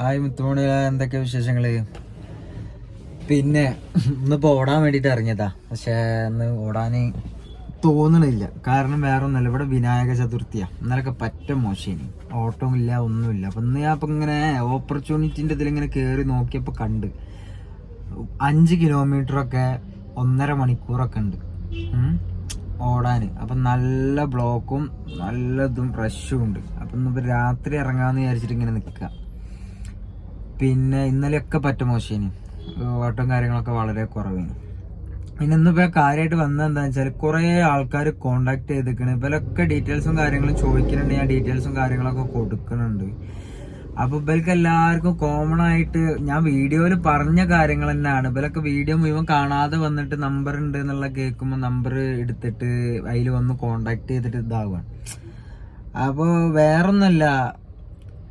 Hi മുത്തുമണി എന്തൊക്കെ വിശേഷങ്ങൾ? പിന്നെ ഇന്നിപ്പോ ഓടാൻ വേണ്ടിട്ട് ഇറങ്ങിയതാ. പക്ഷെ ഇന്ന് ഓടാന് തോന്നണില്ല. കാരണം വേറെ ഒന്നല്ല ഇവിടെ വിനായക ചതുർത്ഥിയാ. ഇന്നലൊക്കെ പറ്റ മോശം ഓട്ടവും ഇല്ല ഒന്നുമില്ല. അപ്പൊ ഇന്ന് ഞാൻ ഇപ്പൊ ഇങ്ങനെ ഓപ്പർച്യൂണിറ്റിന്റെ ഇതിലിങ്ങനെ കേറി നോക്കിയപ്പോ കണ്ട്. അഞ്ച് കിലോമീറ്റർ ഒക്കെ ഒന്നര മണിക്കൂറൊക്കെ ഉണ്ട്. ഓടാന്. അപ്പൊ നല്ല ബ്ലോക്കും നല്ലതും റഷും ഉണ്ട്. അപ്പൊ ഇന്നിപ്പോ രാത്രി ഇറങ്ങാന്ന് വിചാരിച്ചിട്ട് ഇങ്ങനെ നിക്കുക പിന്നെ ഇന്നലെയൊക്കെ പറ്റ മോശേന്. ഓട്ടം കാര്യങ്ങളൊക്കെ വളരെ കുറവാണ് പിന്നെ ഇന്നിപ്പോ കാര്യമായിട്ട് വന്നത് എന്താണെന്ന് വെച്ചാൽ കുറേ ആൾക്കാർ കോണ്ടാക്ട് ചെയ്തിക്കണ്. ഇവരൊക്കെ ഡീറ്റെയിൽസും കാര്യങ്ങളും ചോദിക്കുന്നുണ്ട് ഞാൻ ഡീറ്റെയിൽസും കാര്യങ്ങളൊക്കെ കൊടുക്കുന്നുണ്ട് അപ്പോൾ ഇവർക്ക് എല്ലാവർക്കും കോമൺ ആയിട്ട് ഞാൻ വീഡിയോയിൽ പറഞ്ഞ കാര്യങ്ങൾ തന്നെയാണ് ഇവരൊക്കെ വീഡിയോ മുഴുവൻ കാണാതെ വന്നിട്ട് നമ്പർ ഉണ്ട് എന്നുള്ള കേൾക്കുമ്പോൾ നമ്പർ എടുത്തിട്ട് അതിൽ വന്ന് കോണ്ടാക്ട് ചെയ്തിട്ട് ഇതാവുകയാണ് അപ്പോൾ വേറൊന്നല്ല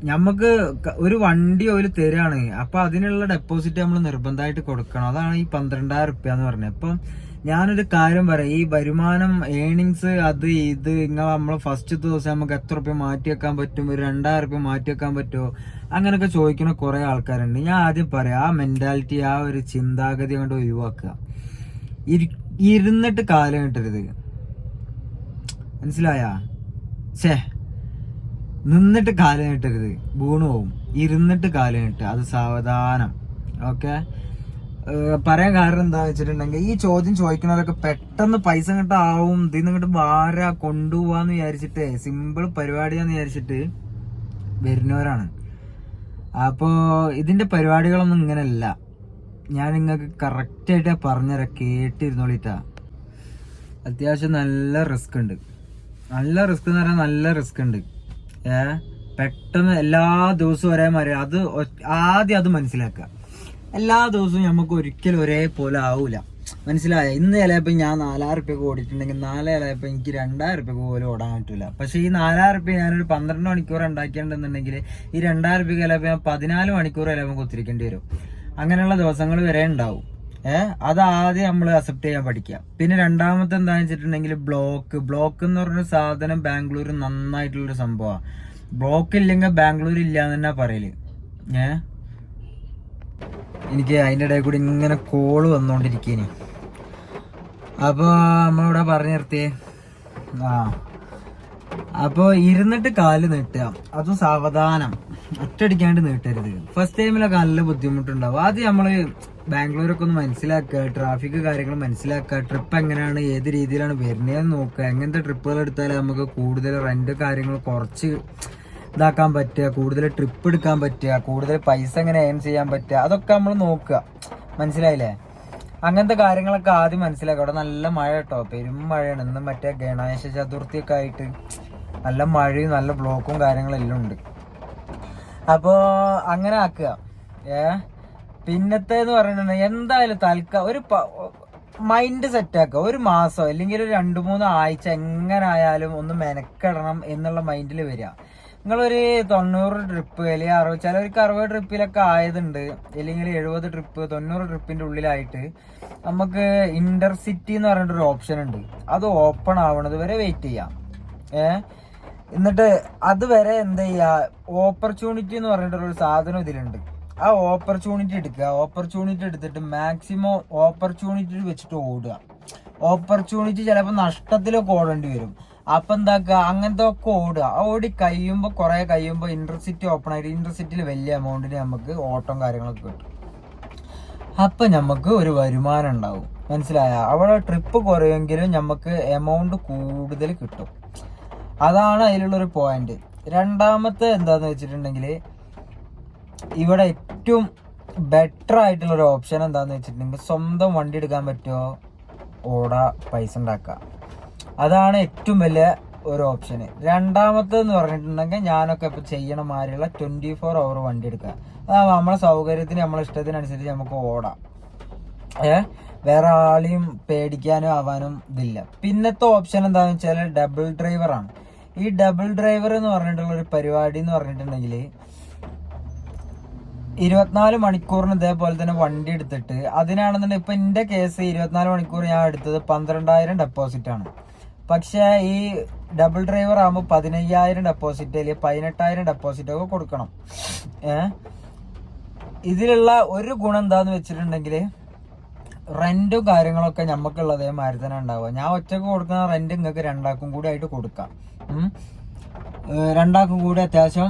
നമുക്ക് ഒരു വണ്ടി ഓയിൽ തരാണ്. അപ്പൊ അതിനുള്ള ഡെപ്പോസിറ്റ് നമ്മൾ നിർബന്ധമായിട്ട് കൊടുക്കണം. അതാണ് ഈ പന്ത്രണ്ടായിരം റുപ്യ എന്ന് പറഞ്ഞത്. അപ്പം ഞാനൊരു കാര്യം പറയാം. ഈ വരുമാനം ഏണിങ്സ് അത് ഇത് ഇങ്ങനെ നമ്മൾ ഫസ്റ്റ് ദിവസം നമുക്ക് എത്ര റുപ്യ മാറ്റി വെക്കാൻ പറ്റും? ഒരു രണ്ടായിരം റുപ്യ മാറ്റി വെക്കാൻ പറ്റുമോ അങ്ങനെയൊക്കെ ചോദിക്കുന്ന കുറെ ആൾക്കാരുണ്ട്. ഞാൻ ആദ്യം പറയാം. ആ മെന്റാലിറ്റി ആ ഒരു ചിന്താഗതി കൊണ്ട് ഒഴിവാക്കുക. ഇരി- ഇരുന്നിട്ട് കാലം കിട്ടരുത്. മനസ്സിലായാ? ഛേ നിന്നിട്ട് കാലം നീട്ടരുത് വീണു പോവും. ഇരുന്നിട്ട് കാലം നീട്ട് അത് സാവധാനം. ഓക്കെ? പറയാൻ കാരണം എന്താ വെച്ചിട്ടുണ്ടെങ്കിൽ ഈ ചോദ്യം ചോദിക്കുന്നവരൊക്കെ പെട്ടെന്ന് പൈസ ഇങ്ങോട്ട് ആവും. ഇതിന്ന് ഇങ്ങോട്ട് വാര കൊണ്ടുപോവാന്ന് വിചാരിച്ചിട്ട് സിമ്പിൾ പരിപാടിയാന്ന് വിചാരിച്ചിട്ട് വരുന്നവരാണ്. അപ്പോ ഇതിന്റെ പരിപാടികളൊന്നും ഇങ്ങനെയല്ല. ഞാൻ നിങ്ങൾക്ക് കറക്റ്റായിട്ട് പറഞ്ഞുതരാം. കേട്ടിരുന്നോളിട്ടാ. അത്യാവശ്യം നല്ല റിസ്ക് ഉണ്ട്. നല്ല റിസ്ക് എന്ന് പറഞ്ഞാൽ നല്ല റിസ്ക് ഉണ്ട്. ഏ പെട്ടെന്ന് എല്ലാ ദിവസവും ഒരേ മാതിരി അത് ആദ്യം അത് മനസ്സിലാക്കുക. എല്ലാ ദിവസവും നമുക്ക് ഒരിക്കലും ഒരേപോലെ ആവൂല. മനസ്സിലായ? ഇന്ന് ചിലപ്പോൾ ഞാൻ നാലായിരം റുപ്യക്ക് ഓടിയിട്ടുണ്ടെങ്കിൽ നാളെ ചിലപ്പോൾ എനിക്ക് രണ്ടായിരം റുപ്യക്ക് പോലും ഓടാൻ പറ്റില്ല പക്ഷേ ഈ നാലായിരം റുപ്യ ഞാനൊരു പന്ത്രണ്ട് മണിക്കൂർ ഉണ്ടാക്കിയിട്ടുണ്ടെന്നുണ്ടെങ്കിൽ ഈ രണ്ടായിരം റുപ്യക്ക് ചിലപ്പോൾ ഞാൻ പതിനാല് മണിക്കൂർ ചിലപ്പോൾ കുത്തിരിക്കേണ്ടി വരും. അങ്ങനെയുള്ള ദിവസങ്ങൾ വരെ ഉണ്ടാവും. ഏഹ് അത് ആദ്യം നമ്മൾ അക്സെപ്റ്റ് ചെയ്യാൻ പഠിക്കുക പിന്നെ രണ്ടാമത്തെ എന്താണെന്ന് വെച്ചിട്ടുണ്ടെങ്കിൽ ബ്ലോക്ക് ബ്ലോക്ക് എന്ന് പറഞ്ഞ സാധനം ബാംഗ്ലൂർ നന്നായിട്ടുള്ളൊരു സംഭവമാണ് ബ്ലോക്ക് ഇല്ലെങ്കിൽ ബാംഗ്ലൂർ ഇല്ല എന്ന് തന്നെ പറയൽ. ഏ? എനിക്ക് അതിന്റെ ഇടയിൽ കൂടി ഇങ്ങനെ കോൾ വന്നുകൊണ്ടിരിക്കേനി അപ്പോൾ നമ്മളിവിടെ പറഞ്ഞു നിർത്തിയേ. ആ. അപ്പോൾ ഇരുന്നിട്ട് കാൽ നീട്ടുക. അതും സാവധാനം. ഒറ്റടിക്കാണ്ട് നീട്ടരുത്. ഫസ്റ്റ് ടൈമിലൊക്കെ നല്ല ബുദ്ധിമുട്ടുണ്ടാവും. ആദ്യം നമ്മൾ ബാംഗ്ലൂരൊക്കെ ഒന്ന് മനസ്സിലാക്കുക ട്രാഫിക് കാര്യങ്ങൾ മനസ്സിലാക്കുക ട്രിപ്പ് എങ്ങനെയാണ് ഏത് രീതിയിലാണ് വരുന്നതെന്ന് നോക്കുക. എങ്ങനത്തെ ട്രിപ്പുകൾ എടുത്താൽ നമുക്ക് കൂടുതൽ റെന്റ് കാര്യങ്ങൾ കുറച്ച് ഇതാക്കാൻ പറ്റുക കൂടുതൽ ട്രിപ്പ് എടുക്കാൻ പറ്റുക കൂടുതൽ പൈസ എങ്ങനെ ഏൺ ചെയ്യാൻ പറ്റുക അതൊക്കെ നമ്മൾ നോക്കുക. മനസ്സിലായില്ലേ? അങ്ങനത്തെ കാര്യങ്ങളൊക്കെ ആദ്യം മനസ്സിലാക്കുക. അവിടെ നല്ല മഴ കേട്ടോ. പെരും മഴയാണ്. ഇന്ന് മറ്റേ ഗണേശ ചതുർത്ഥിയൊക്കെ ആയിട്ട് നല്ല മഴയും നല്ല ബ്ലോക്കും കാര്യങ്ങളെല്ലാം ഉണ്ട്. അപ്പോൾ അങ്ങനെ ആക്കുക. ഏ? പിന്നത്തെ എന്ന് പറഞ്ഞിട്ടുണ്ടെങ്കിൽ എന്തായാലും തൽക്കാലം ഒരു മൈൻഡ് സെറ്റ് ആക്കുക. ഒരു മാസം അല്ലെങ്കിൽ ഒരു രണ്ട് മൂന്ന് ആഴ്ച എങ്ങനെ ആയാലും ഒന്ന് മെനക്കെടണം എന്നുള്ള മൈൻഡിൽ വരിക. നിങ്ങളൊരു തൊണ്ണൂറ് ട്രിപ്പ് അല്ലെങ്കിൽ അറുപത് ചിലവർക്ക് അറുപത് ട്രിപ്പിലൊക്കെ ആയതുണ്ട്. അല്ലെങ്കിൽ എഴുപത് ട്രിപ്പ് തൊണ്ണൂറ് ട്രിപ്പിന്റെ ഉള്ളിലായിട്ട് നമുക്ക് ഇന്റർസിറ്റി എന്ന് പറഞ്ഞിട്ടൊരു ഓപ്ഷൻ ഉണ്ട്. അത് ഓപ്പൺ ആവണത് വരെ വെയിറ്റ് ചെയ്യാം. ഏ? എന്നിട്ട് അതുവരെ എന്താ ചെയ്യുക ഓപ്പർച്യൂണിറ്റി എന്ന് പറഞ്ഞിട്ടൊരു സാധനം ഇതിലുണ്ട്. ആ ഓപ്പർച്യൂണിറ്റി എടുക്കുക. ഓപ്പർച്യൂണിറ്റി എടുത്തിട്ട് മാക്സിമം ഓപ്പർച്യൂണിറ്റി വെച്ചിട്ട് ഓടുക. ഓപ്പർച്യൂണിറ്റി ചിലപ്പോൾ നഷ്ടത്തിലൊക്കെ ഓടേണ്ടി വരും. അപ്പൊ എന്താക്കുക? അങ്ങനത്തെ ഒക്കെ ഓടുക. ഓടി കഴിയുമ്പോൾ കുറെ കഴിയുമ്പോൾ ഇന്റർസിറ്റി ഓപ്പൺ ആയിട്ട് ഇന്റർസിറ്റിയിൽ വലിയ എമൗണ്ടിന് നമുക്ക് ഓട്ടം കാര്യങ്ങളൊക്കെ കിട്ടും. അപ്പൊ നമുക്ക് ഒരു വരുമാനം ഉണ്ടാവും. മനസ്സിലായ? അവിടെ ട്രിപ്പ് കുറയുമെങ്കിലും നമുക്ക് എമൗണ്ട് കൂടുതൽ കിട്ടും. അതാണ് അതിലുള്ള ഒരു പോയിന്റ് രണ്ടാമത്തെ എന്താന്ന് വെച്ചിട്ടുണ്ടെങ്കിൽ ഇവിടെ ഏറ്റവും ബെറ്റർ ആയിട്ടുള്ള ഒരു ഓപ്ഷൻ എന്താന്ന് വെച്ചിട്ടുണ്ടെങ്കിൽ സ്വന്തം വണ്ടി എടുക്കാൻ പറ്റുമോ ഓട പൈസ ഉണ്ടാക്കുക. അതാണ് ഏറ്റവും വലിയ ഒരു ഓപ്ഷന് രണ്ടാമത്തെന്ന് പറഞ്ഞിട്ടുണ്ടെങ്കിൽ ഞാനൊക്കെ ഇപ്പൊ ചെയ്യണ മാതിരിയുള്ള ട്വന്റി ഫോർ അവർ വണ്ടി എടുക്കുക. അതാവുമ്പോൾ നമ്മളെ സൗകര്യത്തിന് നമ്മളെ ഇഷ്ടത്തിനനുസരിച്ച് നമുക്ക് ഓടാം. ഏ? വേറെ ആളെയും പേടിക്കാനും ആവാനും ഇതില്ല. പിന്നത്തെ ഓപ്ഷൻ എന്താന്ന് വെച്ചാൽ ഡബിൾ ഡ്രൈവർ ആണ്. ഈ ഡബിൾ ഡ്രൈവർ എന്ന് പറഞ്ഞിട്ടുള്ള ഒരു പരിപാടി എന്ന് പറഞ്ഞിട്ടുണ്ടെങ്കിൽ ഇരുപത്തിനാല് മണിക്കൂറിന് ഇതേപോലെ തന്നെ വണ്ടി എടുത്തിട്ട് അതിനാണെന്നുണ്ടെങ്കിൽ ഇപ്പൊ എന്റെ കേസ് ഇരുപത്തിനാല് മണിക്കൂർ ഞാൻ എടുത്തത് പന്ത്രണ്ടായിരം ഡെപ്പോസിറ്റ് ആണ്. പക്ഷേ ഈ ഡബിൾ ഡ്രൈവർ ആകുമ്പോൾ പതിനയ്യായിരം ഡെപ്പോസിറ്റ് അല്ലെങ്കിൽ പതിനെട്ടായിരം ഡെപ്പോസിറ്റ് ഒക്കെ കൊടുക്കണം. ഇതിലുള്ള ഒരു ഗുണം എന്താന്ന് വെച്ചിട്ടുണ്ടെങ്കിൽ റെന്റും കാര്യങ്ങളൊക്കെ നമുക്കുള്ള അതേമാതിരി തന്നെ ഉണ്ടാവുക. ഞാൻ ഒറ്റയ്ക്ക് കൊടുക്കുന്ന റെന്റ് നിങ്ങൾക്ക് രണ്ടാക്കും കൂടി ആയിട്ട് കൊടുക്കാം. രണ്ടാക്കും കൂടി അത്യാവശ്യം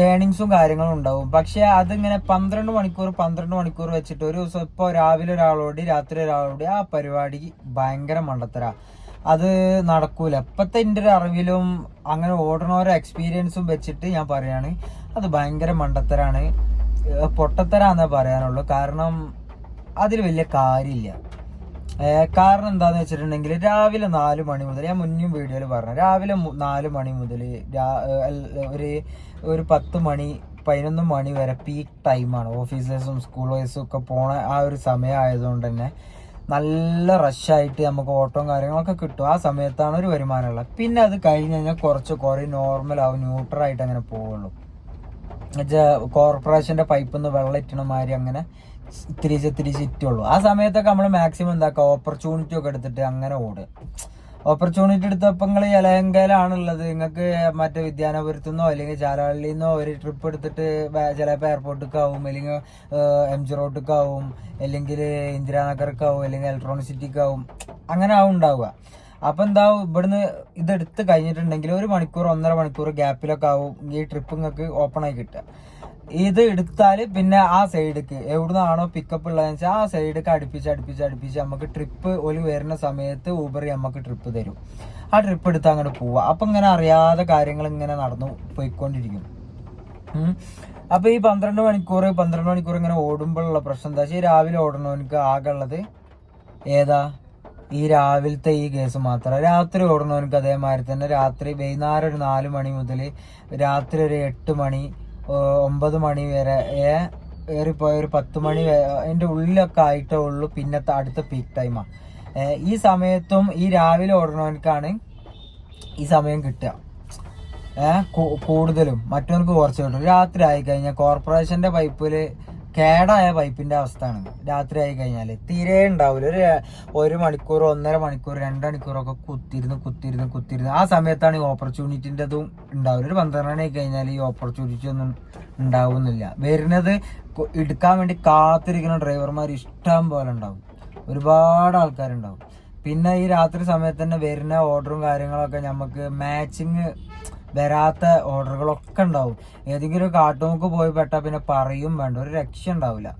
ഏണിങ്സും കാര്യങ്ങളും ഉണ്ടാവും. പക്ഷെ അതിങ്ങനെ പന്ത്രണ്ട് മണിക്കൂർ പന്ത്രണ്ട് മണിക്കൂർ വെച്ചിട്ട് ഒരു ദിവസം ഇപ്പോൾ രാവിലെ ഒരാളോട് രാത്രി ഒരാളോട് ആ പരിപാടി ഭയങ്കര മണ്ടത്തര. അത് നടക്കൂല. ഇപ്പത്തെ എന്റെ ഒരു അറിവിലും അങ്ങനെ ഓടണോരോ എക്സ്പീരിയൻസും വെച്ചിട്ട് ഞാൻ പറയാണ് അത് ഭയങ്കര മണ്ടത്തരാണ്. പൊട്ടത്തരാന്നേ പറയാനുള്ളൂ. കാരണം അതിൽ വലിയ കാര്യമില്ല. കാരണം എന്താന്ന് വെച്ചിട്ടുണ്ടെങ്കിൽ രാവിലെ നാല് മണി മുതൽ ഞാൻ മുന്നും വീഡിയോയിൽ പറഞ്ഞു രാവിലെ നാല് മണി മുതൽ ഒരു ഒരു പത്ത് മണി പതിനൊന്ന് മണി വരെ പീക്ക് ടൈമാണ് ഓഫീസേഴ്സും സ്കൂൾ വൈസും ഒക്കെ പോണ ആ ഒരു സമയമായതുകൊണ്ട് തന്നെ നല്ല റഷായിട്ട് നമുക്ക് ഓട്ടവും കാര്യങ്ങളൊക്കെ കിട്ടും. ആ സമയത്താണ് ഒരു വരുമാനമുള്ളത്. പിന്നെ അത് കഴിഞ്ഞ് കഴിഞ്ഞാൽ കുറച്ച് കുറേ നോർമൽ ആവും ന്യൂട്രലായിട്ട് അങ്ങനെ പോവുള്ളൂ. കോർപ്പറേഷന്റെ പൈപ്പിൽ നിന്ന് വെള്ളം ഇറ്റണ മാതിരി അങ്ങനെ തിരിച്ച് തിരിച്ച് ഇറ്റുള്ളൂ ആ സമയത്തൊക്കെ നമ്മൾ മാക്സിമം എന്താക്കുക ഓപ്പർച്യൂണിറ്റി ഒക്കെ എടുത്തിട്ട് അങ്ങനെ ഓടുക ഓപ്പർച്യൂണിറ്റി എടുത്തപ്പോൾ നിങ്ങൾ ഇലയങ്കയിലാണുള്ളത് നിങ്ങൾക്ക് മറ്റേ വിദ്യാനപുരത്തു നിന്നോ അല്ലെങ്കിൽ ചാലാളിൽ നിന്നോ ഒരു ട്രിപ്പ് എടുത്തിട്ട് ചിലപ്പോൾ എയർപോർട്ടിലേക്ക് ആവും അല്ലെങ്കിൽ എം ജി റോഡിലേക്ക് അല്ലെങ്കിൽ ഇന്ദിരാനഗർക്ക് ആവും അല്ലെങ്കിൽ ഇലക്ട്രോണിക് സിറ്റിക്ക് ആവും അങ്ങനെ ആവും ഉണ്ടാവുക. അപ്പൊ എന്താവും ഇവിടുന്ന് ഇതെടുത്ത് കഴിഞ്ഞിട്ടുണ്ടെങ്കിൽ ഒരു മണിക്കൂർ ഒന്നര മണിക്കൂർ ഗ്യാപ്പിലൊക്കെ ആവും ഈ ട്രിപ്പ് നിങ്ങൾക്ക് ഓപ്പൺ ആയി കിട്ടുക. ഇത് എടുത്താൽ പിന്നെ ആ സൈഡിക്ക് എവിടുന്നാണോ പിക്കപ്പ് ഉള്ളതെന്ന് വെച്ചാൽ ആ സൈഡിക്ക് അടുപ്പിച്ച് അടുപ്പിച്ച് അടുപ്പിച്ച് നമുക്ക് ട്രിപ്പ് ഒരു വരുന്ന സമയത്ത് ഊബർ നമുക്ക് ട്രിപ്പ് തരും. ആ ട്രിപ്പ് എടുത്ത് അങ്ങോട്ട് പോവുക. അപ്പൊ ഇങ്ങനെ അറിയാതെ കാര്യങ്ങൾ ഇങ്ങനെ നടന്നു പോയിക്കൊണ്ടിരിക്കും അപ്പോൾ അപ്പൊ ഈ പന്ത്രണ്ട് മണിക്കൂർ പന്ത്രണ്ട് മണിക്കൂർ ഇങ്ങനെ ഓടുമ്പോഴുള്ള പ്രശ്നം എന്താ? വെച്ചാൽ രാവിലെ ഓടണവനക്ക് ആകെ ഉള്ളത് ഏതാ? ഈ രാവിലത്തെ ഈ കേസ് മാത്രം. രാത്രി ഓടുന്നവനക്ക് അതേമാതിരി തന്നെ രാത്രി വൈകുന്നേരം ഒരു നാല് മണി മുതൽ രാത്രി ഒരു എട്ട് മണി ഒമ്പത് മണി വരെ ഏറിപ്പോയ ഒരു പത്ത് മണി എന്റെ ഉള്ളിലൊക്കെ ആയിട്ടേ ഉള്ളൂ. പിന്നത്തെ അടുത്ത പീക്ക് ടൈമാണ് ഈ സമയത്തും ഈ രാവിലെ ഓടുന്നവനക്കാണ് ഈ സമയം കിട്ടുക. കൂടുതലും. മറ്റവർക്ക് കുറച്ച് കിട്ടും രാത്രി ആയിക്കഴിഞ്ഞാൽ കോർപ്പറേഷന്റെ പൈപ്പിൽ കേടായ പൈപ്പിന്റെ അവസ്ഥയാണ് രാത്രി ആയി കഴിഞ്ഞാൽ തീരെ ഉണ്ടാവില്ല ഒരു ഒരു മണിക്കൂർ ഒന്നര മണിക്കൂർ രണ്ട് മണിക്കൂറൊക്കെ കുത്തിരുന്ന് കുത്തിരുന്ന് കുത്തിരുന്ന് ആ സമയത്താണ് ഈ ഓപ്പർച്യൂണിറ്റിന്റെതും ഉണ്ടാവില്ല ഒരു പന്ത്രണ്ട് മണി ആയി കഴിഞ്ഞാൽ ഈ ഓപ്പർച്യൂണിറ്റി ഒന്നും ഉണ്ടാവുന്നില്ല. വരുന്നത് എടുക്കാൻ വേണ്ടി കാത്തിരിക്കുന്ന ഡ്രൈവർമാർ ഇഷ്ടം പോലെ ഉണ്ടാവും. ഒരുപാട് ആൾക്കാരുണ്ടാവും. പിന്നെ ഈ രാത്രി സമയത്ത് തന്നെ വരുന്ന ഓർഡറും കാര്യങ്ങളൊക്കെ നമുക്ക് മാച്ചിങ് വരാത്ത ഓർഡറുകളൊക്കെ ഉണ്ടാവും. ഏതെങ്കിലും ഒരു കാട്ടുമുക്ക് പോയി പെട്ടാൽ പിന്നെ പറയും വേണ്ട ഒരു രക്ഷ ഉണ്ടാവില്ല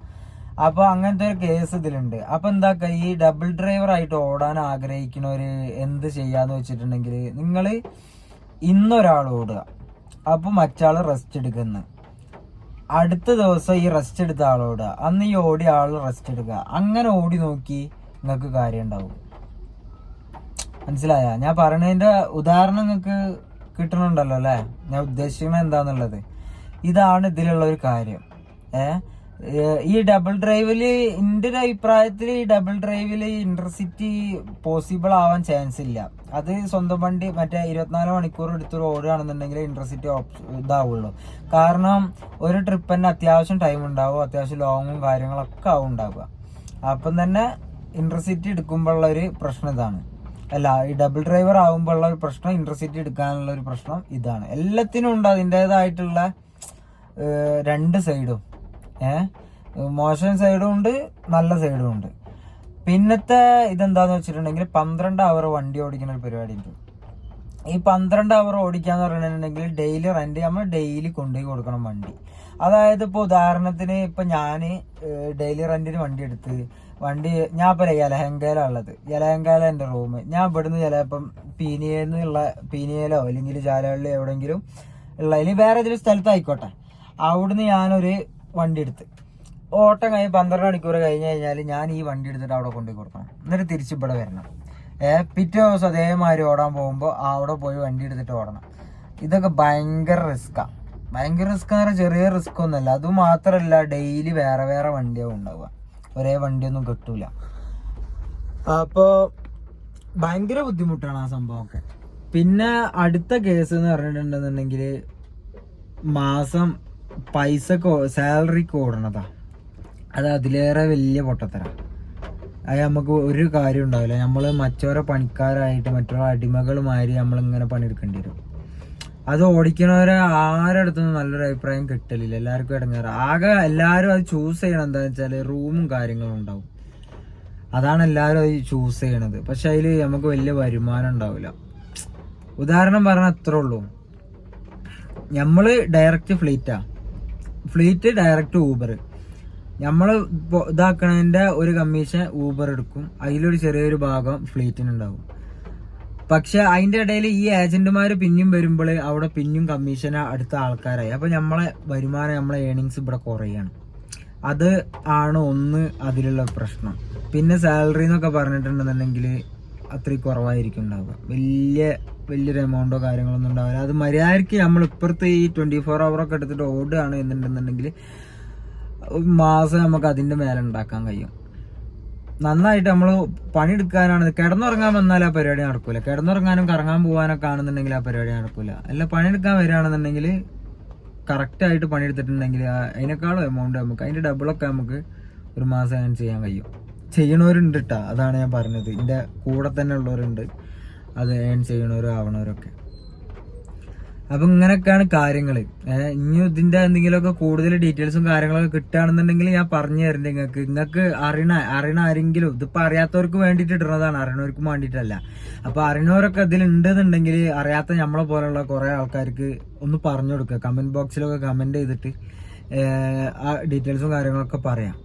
അപ്പൊ അങ്ങനത്തെ ഒരു കേസ് ഇതിലുണ്ട്. അപ്പൊ എന്താക്ക ഈ ഡബിൾ ഡ്രൈവർ ആയിട്ട് ഓടാൻ ആഗ്രഹിക്കുന്നവര് എന്ത് ചെയ്യാന്ന് വെച്ചിട്ടുണ്ടെങ്കിൽ നിങ്ങൾ ഇന്നൊരാൾ ഓടുക. അപ്പൊ മറ്റാൾ റെസ്റ്റ് എടുക്കുന്നു. അടുത്ത ദിവസം ഈ റെസ്റ്റ് എടുത്ത ആളോട് അന്ന് ഈ ഓടിയ ആൾ റെസ്റ്റ് എടുക്കുക. അങ്ങനെ ഓടി നോക്കി നിങ്ങൾക്ക് കാര്യം ഉണ്ടാവും. മനസ്സിലായ? ഞാൻ പറഞ്ഞതിന്റെ ഉദാഹരണം നിങ്ങൾക്ക് കിട്ടണുണ്ടല്ലോ അല്ലെ? ഞാൻ ഉദ്ദേശിക്കുന്നത് എന്താന്നുള്ളത്? ഇതാണ് ഇതിലുള്ള ഒരു കാര്യം. ഏ? ഏ, ഈ ഡബിൾ ഡ്രൈവിൽ എന്റെ ഒരു അഭിപ്രായത്തിൽ ഈ ഡബിൾ ഡ്രൈവിൽ ഇന്റർസിറ്റി പോസിബിൾ ആവാൻ ചാൻസ് ഇല്ല. അത് സ്വന്തം വണ്ടി മറ്റേ ഇരുപത്തിനാല് മണിക്കൂർ എടുത്ത് ഓടുകയാണെന്നുണ്ടെങ്കിൽ ഇന്റർസിറ്റി ഇതാവുള്ളൂ. കാരണം ഒരു ട്രിപ്പ് തന്നെ അത്യാവശ്യം ടൈം ഉണ്ടാവും അത്യാവശ്യം ലോങ്ങും കാര്യങ്ങളൊക്കെ ആവും ഉണ്ടാവുക. അപ്പം തന്നെ ഇന്റർസിറ്റി എടുക്കുമ്പോഴുള്ള ഒരു പ്രശ്നം ഇതാണ്. അല്ല ഈ ഡബിൾ ഡ്രൈവർ ആകുമ്പോഴുള്ള ഒരു പ്രശ്നം ഇന്റർസിറ്റി എടുക്കാനുള്ള ഒരു പ്രശ്നം ഇതാണ്. എല്ലാത്തിനും ഉണ്ട് അതിന്റെതായിട്ടുള്ള രണ്ട് സൈഡും ഏ മോശം സൈഡും ഉണ്ട് നല്ല സൈഡും ഉണ്ട്. പിന്നത്തെ ഇതെന്താന്ന് വെച്ചിട്ടുണ്ടെങ്കിൽ പന്ത്രണ്ട് അവർ വണ്ടി ഓടിക്കുന്ന ഒരു പരിപാടി ഉണ്ട്. ഈ പന്ത്രണ്ട് അവർ ഓടിക്കാന്ന് പറഞ്ഞിട്ടുണ്ടെങ്കിൽ ഡെയിലി റെന്റ് നമ്മൾ ഡെയിലി കൊണ്ടുപോയി കൊടുക്കണം വണ്ടി. അതായത് ഇപ്പോൾ ഉദാഹരണത്തിന് ഇപ്പം ഞാൻ ഡെയിലി റെന്റിന് വണ്ടി എടുത്ത് വണ്ടി ഞാൻ പറയാം യലഹങ്കയിലാണ് ഉള്ളത് യലഹങ്കയില എന്റെ റൂം ഞാൻ ഇവിടുന്ന് ചിലപ്പം പീനിയെന്നുള്ള പീനിയയിലോ അല്ലെങ്കിൽ ജാലകളിലോ എവിടെങ്കിലും ഉള്ള ഇനി വേറെ ഏതൊരു സ്ഥലത്തായിക്കോട്ടെ. അവിടുന്ന് ഞാനൊരു വണ്ടി എടുത്ത്. ഓട്ടം കഴിഞ്ഞ് പന്ത്രണ്ട് മണിക്കൂർ കഴിഞ്ഞ് കഴിഞ്ഞാൽ ഞാൻ ഈ വണ്ടി എടുത്തിട്ട് അവിടെ കൊണ്ടുപോയി കൊടുക്കണം. എന്നിട്ട് തിരിച്ച് ഇവിടെ വരണം. ഏ പിറ്റേ ദിവസം അതേമാതിരി ഓടാൻ പോകുമ്പോൾ അവിടെ പോയി വണ്ടി എടുത്തിട്ട് ഓടണം. ഇതൊക്കെ ഭയങ്കര റിസ്ക്കാണ് ഭയങ്കര റിസ്ക് എന്ന് പറഞ്ഞാൽ ചെറിയ റിസ്ക് ഒന്നുമല്ല. അത് മാത്രമല്ല ഡെയിലി വേറെ വേറെ വണ്ടിയാവും ഉണ്ടാവുക ഒരേ വണ്ടിയൊന്നും കിട്ടൂല. അപ്പോ ഭയങ്കര ബുദ്ധിമുട്ടാണ് ആ സംഭവമൊക്കെ. പിന്നെ അടുത്ത കേസ് എന്ന് പറഞ്ഞിട്ടുണ്ടെന്നുണ്ടെങ്കിൽ മാസം പൈസ സാലറി കൂടണതാ അത് അതിലേറെ വലിയ പൊട്ടത്തര. അത് നമുക്ക് ഒരു കാര്യം ഉണ്ടാവില്ല. നമ്മൾ മറ്റോരോ പണിക്കാരായിട്ട് മറ്റൊരു അടിമകളുമായി നമ്മളിങ്ങനെ പണിയെടുക്കേണ്ടി വരും. അത് ഓടിക്കണവരെ ആരുടെ അടുത്തൊന്നും നല്ലൊരു അഭിപ്രായം കിട്ടലില്ല. എല്ലാവർക്കും ഇടങ്ങാറ്. ആകെ എല്ലാവരും അത് ചൂസ് ചെയ്യണം എന്താ വെച്ചാൽ റൂമും കാര്യങ്ങളും ഉണ്ടാവും. അതാണ് എല്ലാവരും അത് ചൂസ് ചെയ്യണത്. പക്ഷെ അതിൽ നമുക്ക് വലിയ വരുമാനം ഉണ്ടാവില്ല. ഉദാഹരണം പറഞ്ഞാൽ അത്രേ ഉള്ളൂ. നമ്മൾ ഡയറക്റ്റ് ഫ്ലീറ്റാ ഫ്ലീറ്റ് ഡയറക്റ്റ് ഊബർ നമ്മൾ ഇതാക്കണതിന്റെ ഒരു കമ്മീഷൻ ഊബർ എടുക്കും. അതിലൊരു ചെറിയൊരു ഭാഗം ഫ്ലീറ്റിനുണ്ടാവും പക്ഷെ അതിന്റെ ഇടയിൽ ഈ ഏജന്റുമാർ പിന്നെയും വരുമ്പോൾ അവിടെ പിന്നെയും കമ്മീഷൻ അടുത്ത ആൾക്കാരായി. അപ്പൊ നമ്മളെ വരുമാനം നമ്മളെ ഏണിങ്സ് ഇവിടെ കുറയാണ്. അത് ആണ് ഒന്ന് അതിലുള്ള പ്രശ്നം. പിന്നെ സാലറി എന്നൊക്കെ പറഞ്ഞിട്ടുണ്ടെന്നുണ്ടെങ്കിൽ അത്രയും കുറവായിരിക്കും ഉണ്ടാവുക. വലിയ വലിയൊരു എമൗണ്ടോ കാര്യങ്ങളൊന്നും ഉണ്ടാവില്ല. അത് മര്യാദയ്ക്ക് നമ്മൾ ഇപ്പുറത്ത് ഈ ട്വന്റി ഫോർ ഒക്കെ എടുത്തിട്ട് ഓടുകയാണ് എന്നുണ്ടെന്നുണ്ടെങ്കിൽ മാസം നമുക്ക് അതിന്റെ മേലെ ഉണ്ടാക്കാൻ കഴിയും. നന്നായിട്ട് നമ്മൾ പണിയെടുക്കാനാണ്. കിടന്നുറങ്ങാൻ വന്നാൽ ആ പരിപാടി നടക്കൂല. കിടന്നുറങ്ങാനും കറങ്ങാൻ പോകാനൊക്കെ ആണെന്നുണ്ടെങ്കിൽ ആ പരിപാടി നടക്കൂല. അല്ല പണിയെടുക്കാൻ വരികയാണെന്നുണ്ടെങ്കിൽ കറക്റ്റ് ആയിട്ട് പണിയെടുത്തിട്ടുണ്ടെങ്കിൽ അതിനേക്കാളും എമൗണ്ട് നമുക്ക് അതിന്റെ ഡബിളൊക്കെ നമുക്ക് ഒരു മാസം അങ്ങനെ ചെയ്യാൻ കഴിയും. ചെയ്യണവരുണ്ട് കേട്ടോ അതാണ് ഞാൻ പറഞ്ഞത്. ഇതിന്റെ കൂടെ തന്നെ ഉള്ളവരുണ്ട്. അത് ഏൺ ചെയ്യണവരും ആവണവരൊക്കെ അപ്പൊ ഇങ്ങനെയൊക്കെയാണ് കാര്യങ്ങൾ ഇനി ഇതിന്റെ എന്തെങ്കിലുമൊക്കെ കൂടുതൽ ഡീറ്റെയിൽസും കാര്യങ്ങളൊക്കെ കിട്ടുകയാണെന്നുണ്ടെങ്കിൽ ഞാൻ പറഞ്ഞു തരുന്നുണ്ട് നിങ്ങൾക്ക്. നിങ്ങൾക്ക് അറിയണ അറിയണ ആരെങ്കിലും ഇതിപ്പോ അറിയാത്തവർക്ക് വേണ്ടിയിട്ട് ഇടുന്നതാണ്. അറിയണവർക്ക് വേണ്ടിയിട്ടല്ല. അപ്പൊ അറിയണവരൊക്കെ ഇതിലുണ്ടെന്നുണ്ടെങ്കിൽ അറിയാത്ത നമ്മളെ പോലെയുള്ള കുറെ ആൾക്കാർക്ക് ഒന്ന് പറഞ്ഞു കൊടുക്കുക കമന്റ് ബോക്സിലൊക്കെ കമന്റ് ചെയ്തിട്ട് ആ ഡീറ്റെയിൽസും കാര്യങ്ങളൊക്കെ പറയാം.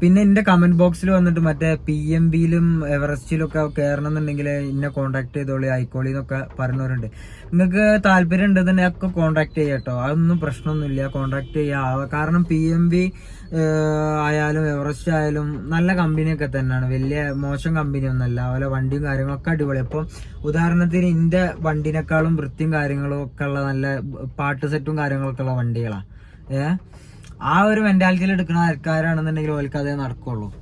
പിന്നെ എന്റെ കമന്റ് ബോക്സിൽ വന്നിട്ട് മറ്റേ പി എം ബിയിലും എവറസ്റ്റിലും ഒക്കെ കയറണം എന്നുണ്ടെങ്കിൽ എന്നെ കോണ്ടാക്ട് ചെയ്തോളി ആയിക്കോളി എന്നൊക്കെ പറഞ്ഞവരുണ്ട് നിങ്ങൾക്ക് താല്പര്യം ഉണ്ടെന്നുണ്ടെങ്കിൽ ഒക്കെ കോണ്ടാക്ട് ചെയ്യാം കേട്ടോ അതൊന്നും പ്രശ്നമൊന്നുമില്ല കോണ്ടാക്ട് ചെയ്യാം. കാരണം പി എം ബി ആയാലും എവറസ്റ്റ് ആയാലും നല്ല കമ്പനിയൊക്കെ തന്നെയാണ് വലിയ മോശം കമ്പനി ഒന്നല്ല. അതുപോലെ വണ്ടിയും കാര്യങ്ങളൊക്കെ അടിപൊളി. അപ്പം ഉദാഹരണത്തിന് എന്റെ വണ്ടിനേക്കാളും വൃത്തിയും കാര്യങ്ങളും ഒക്കെ ഉള്ള നല്ല പാട്ട് സെറ്റും കാര്യങ്ങളൊക്കെ ഉള്ള വണ്ടികളാണ് ഏഹ് ആ ഒരു മെന്റാലിറ്റിയിൽ എടുക്കുന്ന ആൾക്കാരാണെന്നുണ്ടെങ്കിൽ ഓൽക്ക് അതേ നടക്കുള്ളൂ.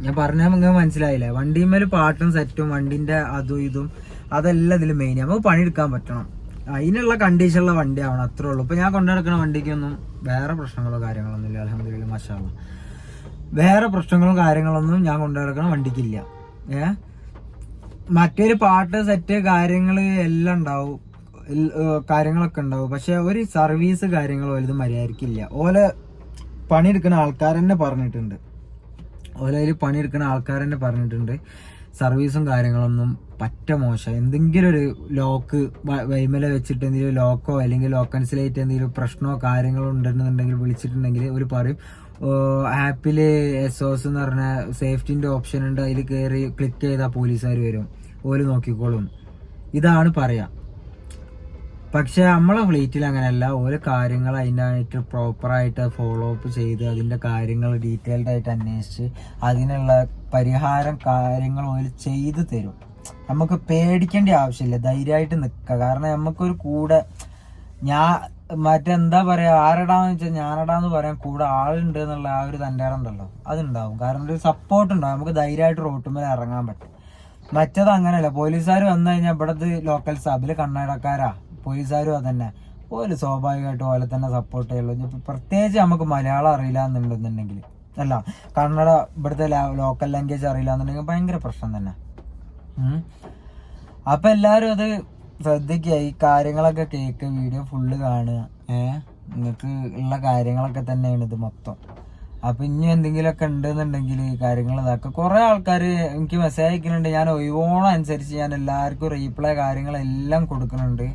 ഞാൻ പറഞ്ഞാൽ നിങ്ങൾക്ക് മനസ്സിലായില്ലേ? വണ്ടിമേൽ പാട്ടും സെറ്റും വണ്ടിന്റെ അതും ഇതും അതെല്ലാം ഇതിൽ മെയിൻ നമുക്ക് പണിയെടുക്കാൻ പറ്റണം. അതിനുള്ള കണ്ടീഷനുള്ള വണ്ടി ആവണം അത്രേ ഉള്ളൂ. ഇപ്പൊ ഞാൻ കൊണ്ടുനടക്കുന്ന വണ്ടിക്കൊന്നും വേറെ പ്രശ്നങ്ങളോ കാര്യങ്ങളൊന്നും ഇല്ല. അലഹമില്ല മഷാള വേറെ പ്രശ്നങ്ങളും കാര്യങ്ങളൊന്നും ഞാൻ കൊണ്ടുനടക്കുന്ന വണ്ടിക്കില്ല. ഏ? മറ്റൊരു പാട്ട് സെറ്റ് കാര്യങ്ങൾ എല്ലാം ഉണ്ടാവും. ഏഹ് കാര്യങ്ങളൊക്കെ ഉണ്ടാവും. പക്ഷെ ഒരു സർവീസ് കാര്യങ്ങൾ വലുത് മര്യാദക്കില്ല ഓലെ പണിയെടുക്കുന്ന ആൾക്കാർ തന്നെ പറഞ്ഞിട്ടുണ്ട്. ഓലയിൽ പണിയെടുക്കുന്ന ആൾക്കാർ തന്നെ പറഞ്ഞിട്ടുണ്ട്. സർവീസും കാര്യങ്ങളൊന്നും പറ്റ മോശം. എന്തെങ്കിലും ഒരു ലോക്ക് വൈമല വെച്ചിട്ട് എന്തെങ്കിലും ലോക്കോ അല്ലെങ്കിൽ ലോക്കൻസിലേറ്റ് എന്തെങ്കിലും പ്രശ്നമോ കാര്യങ്ങളോ ഉണ്ടെന്നുണ്ടെങ്കിൽ വിളിച്ചിട്ടുണ്ടെങ്കിൽ ഒരു പറയും ആപ്പിൽ എസ് ഓസ് എന്ന് പറഞ്ഞ സേഫ്റ്റിന്റെ ഓപ്ഷൻ ഉണ്ട്. അതിൽ കയറി ക്ലിക്ക് ചെയ്താൽ പോലീസുകാർ വരും. ഓൽ നോക്കിക്കോളും. ഇതാണ് പറയാ. പക്ഷെ നമ്മളെ ഫ്ലീറ്റിൽ അങ്ങനെയല്ല. ഓരോ കാര്യങ്ങൾ അതിനായിട്ട് പ്രോപ്പറായിട്ട് ഫോളോ അപ്പ് ചെയ്ത് അതിന്റെ കാര്യങ്ങൾ ഡീറ്റെയിൽഡ് ആയിട്ട് അന്വേഷിച്ച് അതിനുള്ള പരിഹാരം കാര്യങ്ങൾ ഓര് ചെയ്തു തരും. നമുക്ക് പേടിക്കേണ്ട ആവശ്യമില്ല. ധൈര്യമായിട്ട് നിൽക്കുക. കാരണം നമുക്കൊരു കൂടെ ഞാൻ മറ്റെന്താ പറയുക ആരടാന്ന് വെച്ചാൽ ഞാനടാന്ന് പറയാൻ കൂടെ ആളുണ്ട് എന്നുള്ള ആ ഒരു തന്റെ ഉണ്ടല്ലോ. അതുണ്ടാവും. കാരണം ഒരു സപ്പോർട്ട് ഉണ്ടാവും. നമുക്ക് ധൈര്യമായിട്ട് റോട്ടുമേൽ ഇറങ്ങാൻ പറ്റും. മറ്റത് അങ്ങനെയല്ല. പോലീസുകാർ വന്നു കഴിഞ്ഞാൽ ഇവിടത്തെ ലോക്കൽ സബിൽ കണ്ണടക്കാരാ. പോലീസുകാരും അതന്നെ. ഓൽ സ്വാഭാവികമായിട്ടും ഓലെ തന്നെ സപ്പോർട്ട് ചെയ്യുള്ളൂ. പ്രത്യേകിച്ച് നമുക്ക് മലയാളം അറിയില്ല എന്നുണ്ടെന്നുണ്ടെങ്കിൽ അല്ല കന്നഡ ഇവിടുത്തെ ലോക്കൽ ലാംഗ്വേജ് അറിയില്ല എന്നുണ്ടെങ്കിൽ ഭയങ്കര പ്രശ്നം തന്നെ. അപ്പം എല്ലാവരും അത് ശ്രദ്ധിക്കുക. ഈ കാര്യങ്ങളൊക്കെ കേക്ക് വീഡിയോ ഫുള്ള് കാണുക. ഏഹ് നിങ്ങൾക്ക് ഉള്ള കാര്യങ്ങളൊക്കെ തന്നെയാണ് ഇത് മൊത്തം. അപ്പൊ ഇനി എന്തെങ്കിലുമൊക്കെ ഉണ്ടെന്നുണ്ടെങ്കിൽ ഈ കാര്യങ്ങൾ ഇതാക്കുക. കുറേ ആൾക്കാർ എനിക്ക് മെസ്സേജ് അയക്കുന്നുണ്ട് ഞാൻ ഒഴിവോണം അനുസരിച്ച് ഞാൻ എല്ലാവർക്കും റീപ്ലൈ കാര്യങ്ങളെല്ലാം കൊടുക്കുന്നുണ്ട്.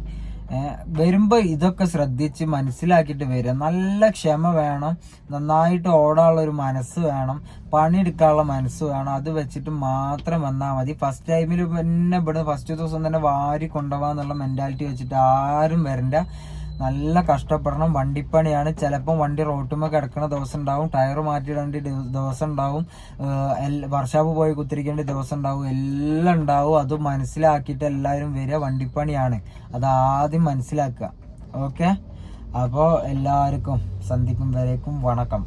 ഏഹ് വരുമ്പോ ഇതൊക്കെ ശ്രദ്ധിച്ച് മനസ്സിലാക്കിയിട്ട് വരിക. നല്ല ക്ഷമ വേണം. നന്നായിട്ട് ഓടാനുള്ള ഒരു മനസ്സ് വേണം. പണിയെടുക്കാനുള്ള മനസ്സ് വേണം. അത് വെച്ചിട്ട് മാത്രം വന്നാൽ മതി. ഫസ്റ്റ് ടൈമിൽ തന്നെ ഇവിടെ ഫസ്റ്റ് ദിവസം തന്നെ വാരി കൊണ്ടുപോകാന്നുള്ള മെന്റാലിറ്റി വെച്ചിട്ട് ആരും വരണ്ട. നല്ല കഷ്ടപ്പെടണം. വണ്ടിപ്പണിയാണ്. ചിലപ്പം വണ്ടി റോട്ടുമ്മ കിടക്കുന്ന ദിവസം ഉണ്ടാവും ടയർ മാറ്റിയിടേണ്ട ദിവസം ഉണ്ടാവും വർഷാപ്പ് പോയി കുത്തിരിക്കേണ്ട ദിവസം ഉണ്ടാവും എല്ലാം ഉണ്ടാവും. അത് മനസ്സിലാക്കിയിട്ട് എല്ലാവരും വരിക വണ്ടിപ്പണിയാണ്. അത് ആദ്യം മനസ്സിലാക്കുക. ഓക്കെ? അപ്പോൾ എല്ലാവർക്കും സന്ധിക്കും വരേക്കും വണക്കം.